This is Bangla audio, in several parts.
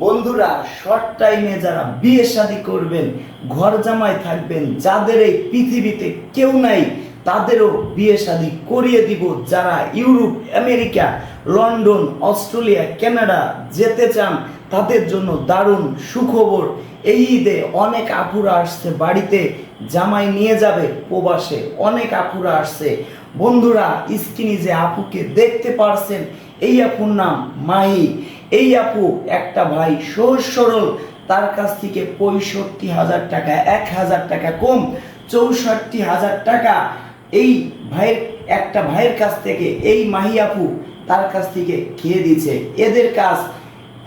বন্ধুরা শর্ট টাইমে যারা বিয়ে শাদী করবেন, ঘর জামাই থাকবেন, যাদের এই পৃথিবীতে কেউ নাই, তাদেরও বিয়ে শাদী করিয়ে দিব যারা Europe, America, London, Australia, Canada যেতে চান, তাদের জন্য দারুণ সুখবর। এই ঈদে অনেক আপুরা আসছে বাড়িতে, জামাই নিয়ে যাবে প্রবাসে। অনেক আপুরা আসছে। বন্ধুরা স্ক্রিনে যে আপুকে দেখতে পারছেন, এই আপুর নাম মাহি। এই আপু, একটা ভাই সহজ সরল, তার কাছ থেকে পঁয়ষট্টি হাজার টাকা, এক হাজার টাকা কম, চৌষট্টি হাজার টাকা। এই ভাইয়ের, একটা ভাইয়ের কাছ থেকে, এই মাহি আপু, তার কাছ থেকে খেয়ে দিচ্ছে এদের কাজ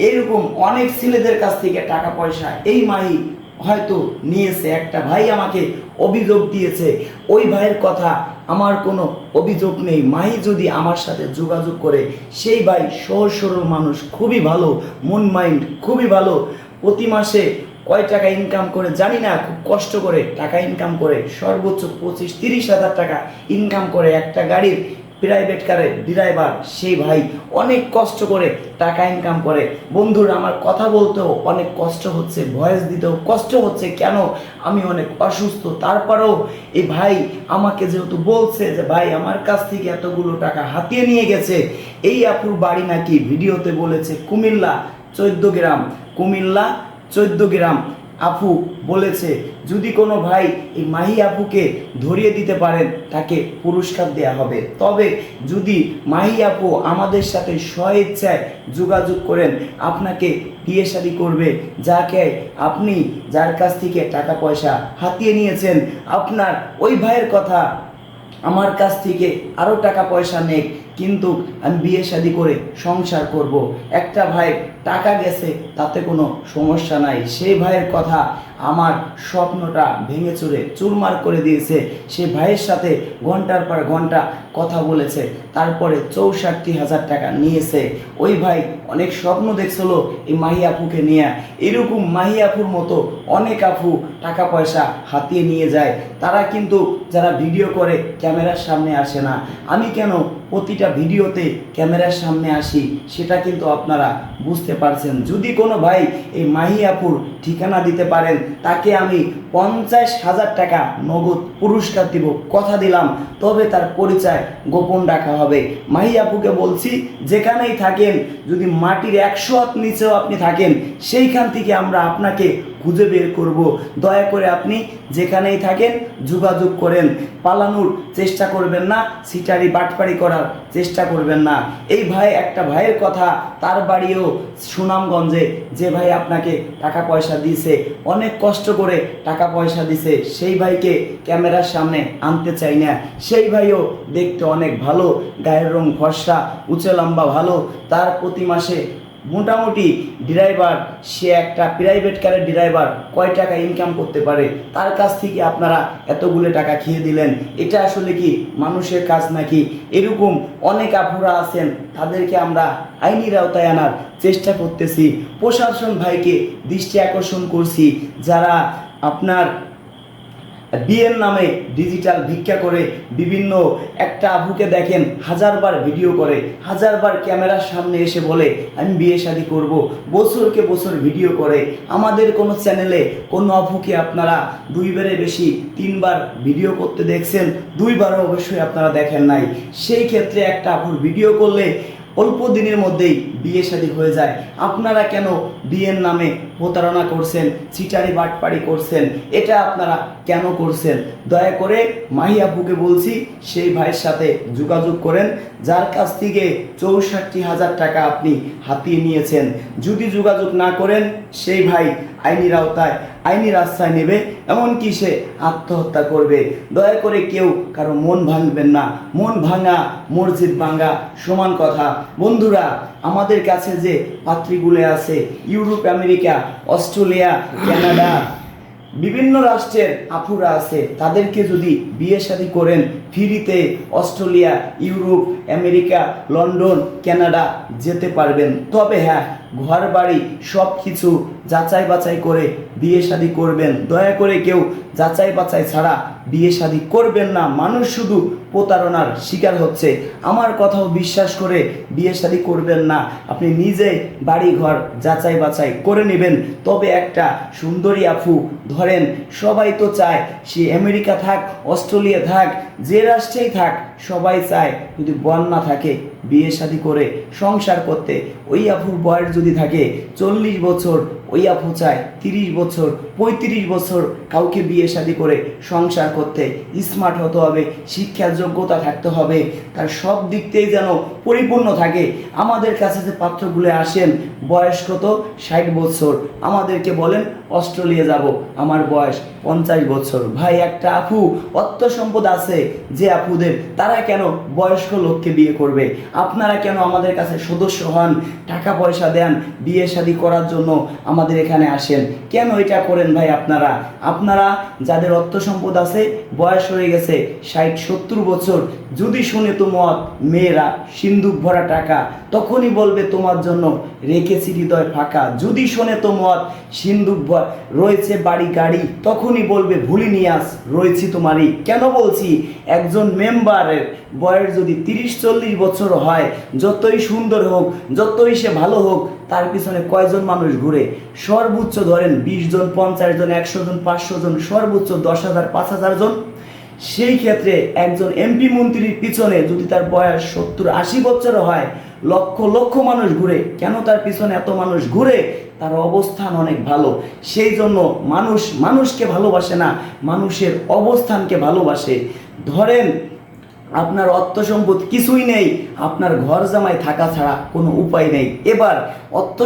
এরকম অনেক ছেলেদের কাছ থেকে টাকা পয়সা, এই মাহি হয়তো নিয়েছে। একটা ভাই আমাকে অভিযোগ দিয়েছে। ওই ভাইয়ের কথা আমার কোনো অভিযোগ নেই। মাহি যদি আমার সাথে যোগাযোগ করে, সেই ভাই সহজ সরল মানুষ, খুবই ভালো, মন মাইন্ড খুবই ভালো। প্রতি মাসে কয় টাকা ইনকাম করে জানি না, খুব কষ্ট করে টাকা ইনকাম করে সর্বোচ্চ পঁচিশ, তিরিশ হাজার টাকা ইনকাম করে একটা গাড়ির প্রাইভেট কারের ড্রাইভার সেই ভাই অনেক কষ্ট করে টাকা ইনকাম করে। বন্ধুরা, আমার কথা বলতেও অনেক কষ্ট হচ্ছে, ভয়েস দিতেও কষ্ট হচ্ছে, কেন আমি অনেক অসুস্থ। তারপরেও এই ভাই আমাকে যেহেতু বলছে যে, ভাই, আমার কাছ থেকে এতগুলো টাকা হাতিয়ে নিয়ে গেছে। এই আপুর বাড়ি নাকি ভিডিওতে বলেছে, কুমিল্লা চোদ্দ গ্রাম, কুমিল্লা চোদ্দ গ্রাম। আপু বলেছে, যদি কোনো ভাই এই মাহি আপুকে ধরিয়ে দিতে পারেন, তাকে পুরস্কার দেয়া হবে। তবে যদি মাহি আপু আমাদের সাথে স্বইচ্ছায় যোগাযোগ করেন, আপনাকে বিয়ে শাদী করবে, যাকে আপনি যার কাছ থেকে টাকা পয়সা হাতিয়ে নিয়েছেন, আপনার ওই ভাইয়ের কথা আমার কাছ থেকে আরও টাকা পয়সা নেই কিন্তু আমি বিয়ে শাদি করে সংসার করব। একটা ভাই টাকা গেছে, তাতে কোনো সমস্যা নাই। সেই ভাইয়ের কথা আমার স্বপ্নটা ভেঙে চুরে চুরমার করে দিয়েছে। সে ভাইয়ের সাথে ঘণ্টার পর ঘণ্টা কথা বলেছে, তারপরে চৌষট্টি হাজার টাকা নিয়েছে। ওই ভাই অনেক স্বপ্ন দেখছিল এই মাহি আপুকে নিয়ে। এরকম মাহি আপুর মতো অনেক আপু টাকা পয়সা হাতিয়ে নিয়ে যায়। তারা কিন্তু যারা ভিডিও করে, ক্যামেরার সামনে আসে না। আমি কেন প্রতিটা ভিডিওতে ক্যামেরার সামনে আসি, সেটা কিন্তু আপনারা বুঝতে পারছেন। যদি কোনো ভাই এই মাহি আপুর ঠিকানা দিতে পারেন, তাকে আমি পঞ্চাশ হাজার টাকা নগদ পুরস্কার দিব, কথা দিলাম, তবে তার পরিচয় গোপন রাখা হবে। মাহি আপুকে বলছি, যেখানেই থাকেন, যদি মাটির একশো হাত নিচেও আপনি থাকেন, সেইখান থেকে আমরা আপনাকে খুঁজে বের করব। দয়া করে আপনি যেখানেই থাকেন যোগাযোগ করেন। পালানোর চেষ্টা করবেন না, সিটারি বাটপাড়ি করার চেষ্টা করবেন না। এই ভাই, একটা ভাইয়ের কথা, তার বাড়িও সুনামগঞ্জে। যে ভাই আপনাকে টাকা পয়সা দিয়েছে, অনেক কষ্ট করে টাকা পয়সা দিছে সেই ভাইকে ক্যামেরার সামনে আনতে চাই না। সেই ভাইও দেখতে অনেক ভালো, গায়ের রং ফর্সা উঁচে লম্বা ভালো। তার প্রতি মাসে মোটামুটি ড্রাইভার, সে একটা প্রাইভেট কারের ড্রাইভার কয় টাকা ইনকাম করতে পারে? তার কাছ থেকে আপনারা এতগুলো টাকা খেয়ে দিলেন। এটা আসলে কি মানুষের কাজ নাকি? এরকম অনেক আপুরা আছেন, তাদেরকে আমরা আইনি আওতায় আনার চেষ্টা করতেছি। প্রশাসন ভাইকে দৃষ্টি আকর্ষণ করছি, যারা আপনার বিয়ের নামে ডিজিটাল ভিক্ষা করে বিভিন্ন, একটা আবুকে দেখেন, হাজারবার ভিডিও করে, হাজারবার ক্যামেরার সামনে এসে বলে, আমি বিয়ে শাদি করব। বছরকে বছর ভিডিও করে। আমাদের কোনো চ্যানেলে কোনো আবুকে আপনারা দুইবারে বেশি তিনবার ভিডিও করতে দেখছেন, দুইবারও অবশ্যই আপনারা দেখেন নাই। সেই ক্ষেত্রে একটা আবুর ভিডিও করলে অল্প দিনের মধ্যেই বিয়ে শাদী হয়ে যায়। আপনারা কেন বিয়ের নামে প্রতারণা করছেন চিটারি বাটপাড়ি করছেন, এটা আপনারা কেন করছেন? দয়া করে মাহি আব্বুকে বলছি, সেই ভাইয়ের সাথে যোগাযোগ করেন, যার কাছ থেকে চৌষট্টি হাজার টাকা আপনি হাতিয়ে নিয়েছেন। যদি যোগাযোগ না করেন, সেই ভাই আইনি আওতায় আইনি রাস্তায় নেবে, এমনকি সে আত্মহত্যা করবে। দয়া করে কেউ কারও মন ভাঙবেন না। মন ভাঙা, মসজিদ ভাঙা, সমান কথা। বন্ধুরা, আমাদের কাছে যে পাত্রীগুলো আছে, ইউরোপ, আমেরিকা অস্ট্রেলিয়া, কানাডা, বিভিন্ন রাষ্ট্রের আফুরা আছে। তাদেরকে যদি বিয়ে শাদী করেন, ফ্রিতে Australia, Europe, America, London, Canada যেতে পারবেন। তবে হ্যাঁ ঘর বাড়ি সব কিছু যাচাই বাছাই করে বিয়ে শাদী করবেন। দয়া করে কেউ যাচাই বাছাই ছাড়া বিয়ে শাদী করবেন না। মানুষ শুধু প্রতারণার শিকার হচ্ছে। আমার কথাও বিশ্বাস করে বিয়ে শাদী করবেন না। আপনি নিজে বাড়ি ঘর যাচাই বাছাই করে নেবেন। তবে একটা সুন্দরী আফু ধরেন, সবাই তো চায় সে আমেরিকা থাক, অস্ট্রেলিয়া থাক, যে রাষ্ট্রেই থাক সবাই চায় যদি বর না থাকে, বিয়ে শাদী করে সংসার করতে। ওই আপুর বয়স যদি থাকে, চল্লিশ বছর ওই আপু চায় তিরিশ বছর, পঁয়ত্রিশ বছর কাউকে বিয়ে শাদী করে সংসার করতে। স্মার্ট হতে হবে, শিক্ষার যোগ্যতা থাকতে হবে। তার সব দিক থেকে যেন পরিপূর্ণ থাকে। আমাদের কাছে যে পাত্রগুলো আসেন, বয়স কত? ষাট বছর। আমাদেরকে বলেন, অস্ট্রেলিয়া যাব। আমার বয়স পঞ্চাশ বছর। ভাই, একটা আপু, অর্থ সম্পদ আছে যে আপুদের, তারা কেন বয়স্ক লোককে বিয়ে করবে? আপনারা কেন আমাদের কাছে সদস্য হন? টাকা পয়সা দেন বিয়ে শাদী করার জন্য। আমাদের এখানে আসেন। কেন এটা করেন ভাই আপনারা? আপনারা যাদের অর্থ সম্পদ আছে, বয়স হয়ে গেছে ষাট, সত্তর বছর, যদি শুনে তো মত মেয়েরা সিন্দুক ভরা টাকা, তখনই বলবে তোমার জন্য রেখেছি হৃদয় ফাঁকা। যদি শোনে তো মত সিন্দুক রয়েছে বাড়ি গাড়ি, তখনই বলবে ভুলি নিয়াস রয়েছি তোমারই। কেন বলছি? একজন মেম্বারের বয়স যদি তিরিশ, চল্লিশ বছর হয়, যতই সুন্দর হোক, যতই সে ভালো হোক, তার পিছনে কয়জন মানুষ ঘুরে? সর্বোচ্চ ধরেন বিশ জন, পঞ্চাশ জন, একশো জন, পাঁচশো জন, সর্বোচ্চ দশ হাজার, পাঁচ হাজার জন, সেই ক্ষেত্রে একজন এমপি মন্ত্রীর পিছনে যদি তার বয়স সত্তর, আশি বছর হয়, লক্ষ লক্ষ মানুষ ঘুরে, কেন তার পিছনে এত মানুষ ঘুরে? তার অবস্থান অনেক ভালো। সেই জন্য মানুষ, মানুষকে ভালোবাসে না, মানুষের অবস্থানকে ভালোবাসে। ধরেন আপনার অর্থ সম্পদ কিছুই নেই, আপনার ঘর জামাই থাকা ছাড়া কোনো উপায় নেই। এবার অর্থ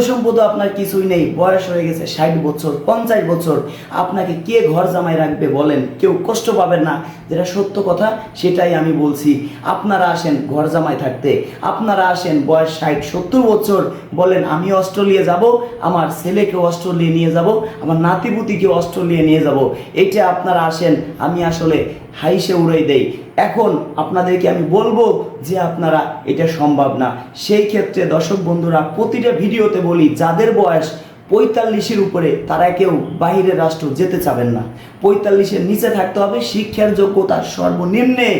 আপনার কিছুই নেই, বয়স হয়ে গেছে ষাট বছর, পঞ্চাশ বছর। আপনাকে কে ঘর জামাই রাখবে বলেন? কেউ কষ্ট পাবেন না। যেটা সত্য কথা, সেটাই আমি বলছি। আপনারা আসেন ঘর জামাই থাকতে। আপনারা আসেন বয়স ষাট, সত্তর বছর, বলেন, আমি অস্ট্রেলিয়া যাব, আমার ছেলেকে অস্ট্রেলিয়া নিয়ে যাব, আমার নাতিপুতিকে অস্ট্রেলিয়া নিয়ে যাব। এটা আপনারা আসেন, আমি আসলে হাইসে উড়াই দেই। এখন আপনাদেরকে আমি বলব যে আপনারা এটা সম্ভব না। সেই ক্ষেত্রে দর্শক বন্ধুরা, প্রতিটা ভিডিওতে বলি, যাদের বয়স পঁয়তাল্লিশের উপরে তারা কেউ বাইরের রাষ্ট্র যেতে চাবেন না। পঁয়তাল্লিশের নিচে থাকতে হবে, শিক্ষার যোগ্যতা সর্বনিম্নে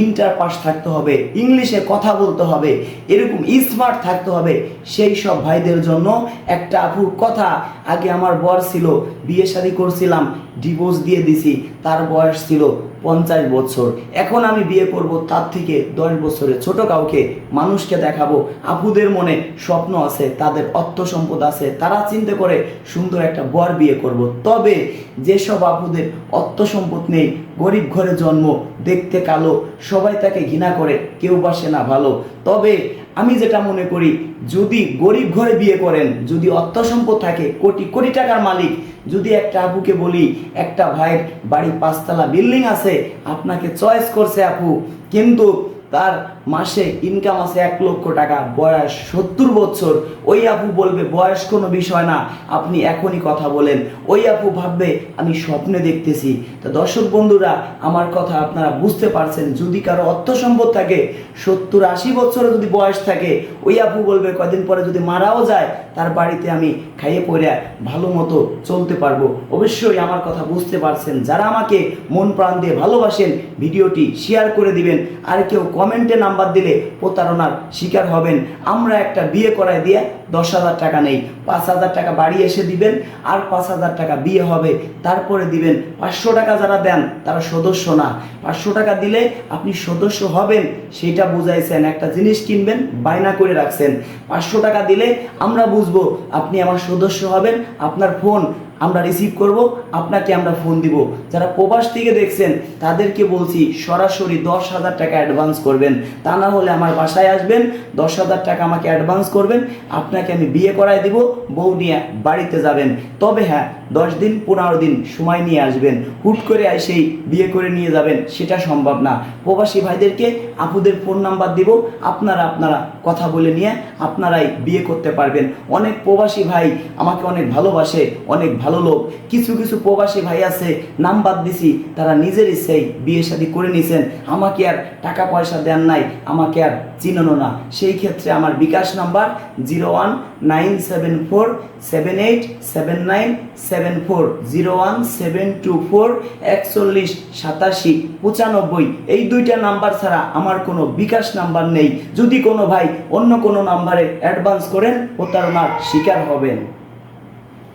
ইন্টার পাস থাকতে হবে, ইংলিশে কথা বলতে হবে, এরকম স্মার্ট থাকতে হবে। সেই সব ভাইদের জন্য একটা আপুর কথা, আগে আমার বর ছিল, বিয়ে শাদী করছিলাম ডিভোর্স দিয়ে দিছি, তার বয়স ছিল পঞ্চাশ বছর। এখন আমি বিয়ে করব, তার থেকে দশ বছরের ছোট কাউকে মানুষকে দেখাবো। আপুদের মনে স্বপ্ন আছে, তাদের অর্থ সম্পদ আছে, তারা চিন্তা করে সুন্দর একটা বর বিয়ে করব। তবে যেসব আপুদের অর্থ সম্পদ নেই, গরিব ঘরে জন্ম, দেখতে কালো, সবাই তাকে ঘৃণা করে, কেউ বাসে না ভালো। তবে আমি যেটা মনে করি, যদি গরিব ঘরে বিয়ে করেন, যদি অর্থ সম্পদ থাকে, কোটি কোটি টাকার মালিক, যদি একটা আপুকে বলি, একটা ভাইয়ের বাড়ি পাঁচতলা বিল্ডিং আছে, আপনাকে চয়েস করছে আপু। কিন্তু তার মাসে ইনকাম আছে এক লক্ষ টাকা, বয়স সত্তর বছর। ওই আপু বলবে, বয়স কোনো বিষয় না, আপনি এখনই কথা বলেন। ওই আপু ভাববে, আমি স্বপ্নে দেখতেছি। তো দর্শক বন্ধুরা, আমার কথা আপনারা বুঝতে পারছেন। যদি কারও অর্থ সম্পদ থাকে, সত্তর আশি বছরও যদি বয়স থাকে, ওই আপু বলবে কদিন পরে যদি মারাও যায়, তার বাড়িতে আমি খাইয়ে পড়ে ভালো মতো চলতে পারব। অবশ্যই আমার কথা বুঝতে পারছেন। যারা আমাকে মন প্রাণ দিয়ে ভালোবাসেন, ভিডিওটি শেয়ার করে দিবেন। আর কেউ কমেন্টে নাম্বার দিলে প্রতারণার শিকার হবেন। আমরা একটা বিয়ে করায় দিয়ে দশ হাজার টাকা নেই। পাঁচ হাজার টাকা বাড়ি এসে দিবেন আর পাঁচ হাজার টাকা বিয়ে হবে। তারপরে দিবেন পাঁচশো টাকা যারা দেন, তারা সদস্য না। পাঁচশো টাকা দিলে আপনি সদস্য হবেন, সেটা বুঝাইছেন। একটা জিনিস কিনবেন, বায়না করে রাখছেন। পাঁচশো টাকা দিলে আমরা বুঝব, আপনি আমার সদস্য হবেন, আপনার ফোন আমরা রিসিভ করব, আপনাকে আমরা ফোন দিব। যারা প্রবাস থেকে দেখছেন, তাদেরকে বলছি, সরাসরি দশ হাজার টাকা অ্যাডভান্স করবেন। তা না হলে আমার বাসায় আসবেন, দশ হাজার টাকা আমাকে অ্যাডভান্স করবেন, আপনাকে আমি বিয়ে করায় দিব, বউ নিয়ে বাড়িতে যাবেন। তবে হ্যাঁ দশ দিন, পনেরো দিন সময় নিয়ে আসবেন। হুট করে এসেই বিয়ে করে নিয়ে যাবেন, সেটা সম্ভব না। প্রবাসী ভাইদেরকে আপুদের ফোন নাম্বার দিব, আপনারা আপনারা কথা বলে নিয়ে আপনারাই বিয়ে করতে পারবেন। অনেক প্রবাসী ভাই আমাকে অনেক ভালোবাসে, অনেক ভালো ভালো লোক। কিছু কিছু প্রবাসী ভাই আছে নাম্বার দিছি, তারা নিজের ইচ্ছেই বিয়ে শাদী করে নিছেন। আমাকে আর টাকা পয়সা দেন নাই, আমাকে আর চিনানো না। সেই ক্ষেত্রে আমার bKash number zero one nine seven four seven eight seven nine seven four, zero one seven two four একচল্লিশ সাতাশি পঁচানব্বই। এই দুইটা নাম্বার ছাড়া আমার কোনো বিকাশ নাম্বার নেই। যদি কোনো ভাই অন্য কোনো নাম্বারে অ্যাডভান্স করেন, প্রতারণার শিকার হবেন।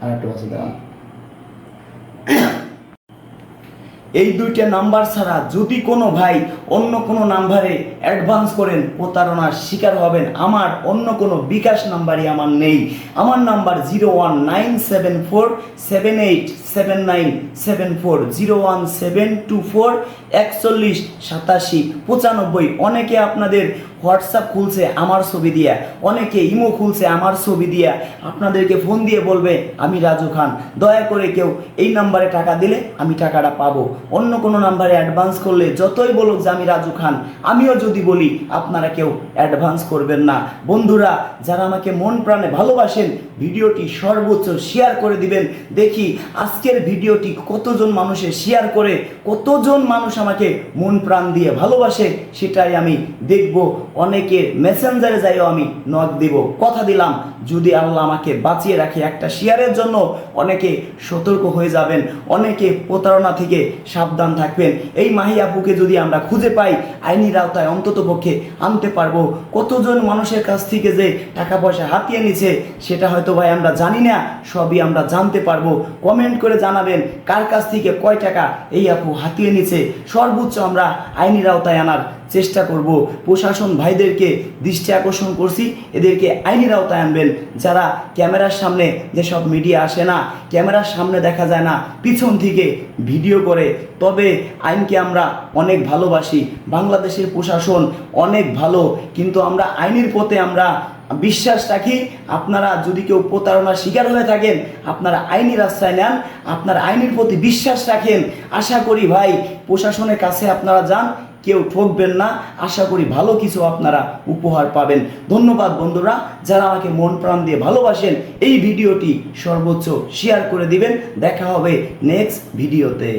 আর একটু আছে দাঁড়ান। এই দুইটা নাম্বার ছাড়া যদি কোনো ভাই অন্য কোনো নাম্বারে অ্যাডভান্স করেন, প্রতারণার শিকার হবেন। আমার অন্য কোনো বিকাশ নাম্বারই আমার নেই। আমার number zero one nine seven four seven eight seven nine seven four zero one seven two four একচল্লিশ, সাতাশি, পঁচানব্বই। অনেকে আপনাদের হোয়াটসঅ্যাপ খুলছে আমার ছবি দিয়া। অনেকে ইমো খুলছে আমার ছবি দিয়া। আপনাদেরকে ফোন দিয়ে বলবে, আমি রাজু খান। দয়া করে কেউ এই নাম্বারে টাকা দিলে আমি টাকাটা পাবো। অন্য কোনো নাম্বারে অ্যাডভান্স করলে যতই বলুক যে আমি রাজু খান, আমিও যদি বলি, আপনারা কেউ অ্যাডভান্স করবেন না। বন্ধুরা, যারা আমাকে মন প্রাণে ভালোবাসেন, ভিডিওটি সর্বোচ্চ শেয়ার করে দিবেন। দেখি আজকের ভিডিওটি কতজন মানুষে শেয়ার করে, কতজন মানুষ আমাকে মন প্রাণ দিয়ে ভালোবাসে, সেটাই আমি দেখব। অনেকে মেসেঞ্জারে যাইও আমি নক দিব, কথা দিলাম। যদি আল্লাহ আমাকে বাঁচিয়ে রাখে একটা শেয়ারের জন্য, অনেকে সতর্ক হয়ে যাবেন, অনেকে প্রতারণা থেকে সাবধান থাকবেন। এই মাহি আপুকে যদি আমরা খুঁজে পাই, আইনি আওতায় অন্তত পক্ষে আনতে পারব। কতজন মানুষের কাছ থেকে যে টাকা পয়সা হাতিয়ে নিছে, সেটা হয়তো ভাই আমরা জানি না, সবই আমরা জানতে পারব। কমেন্ট করে জানাবেন, কার কাছ থেকে কয় টাকা এই আপু হাতিয়ে নিছে? সর্বোচ্চ আমরা আইনির আওতায় আনার চেষ্টা করব। প্রশাসন ভাইদেরকে দৃষ্টি আকর্ষণ করছি। এদেরকে আইনের আওতায় আনবেন। যারা ক্যামেরার সামনে যেসব মিডিয়া আসে না, ক্যামেরার সামনে দেখা যায় না, পিছন থেকে ভিডিও করে। তবে আইনকে আমরা অনেক ভালোবাসি। বাংলাদেশের প্রশাসন অনেক ভালো। কিন্তু আমরা আইনের পথে আমরা বিশ্বাস রাখি, আপনারা যদি কেউ প্রতারণার শিকার হয়ে থাকেন, আপনারা আইনি রাস্তায় নেন, আপনারা আইনের প্রতি বিশ্বাস রাখেন। আশা করি ভাই, প্রশাসনের কাছে আপনারা যান। কেউ ঠকবেন না। আশা করি ভালো কিছু আপনারা উপহার পাবেন। ধন্যবাদ বন্ধুরা, যারা আমাকে মন প্রাণ দিয়ে ভালোবাসেন, এই ভিডিওটি সর্বোচ্চ শেয়ার করে দিবেন। দেখা হবে নেক্সট ভিডিওতে।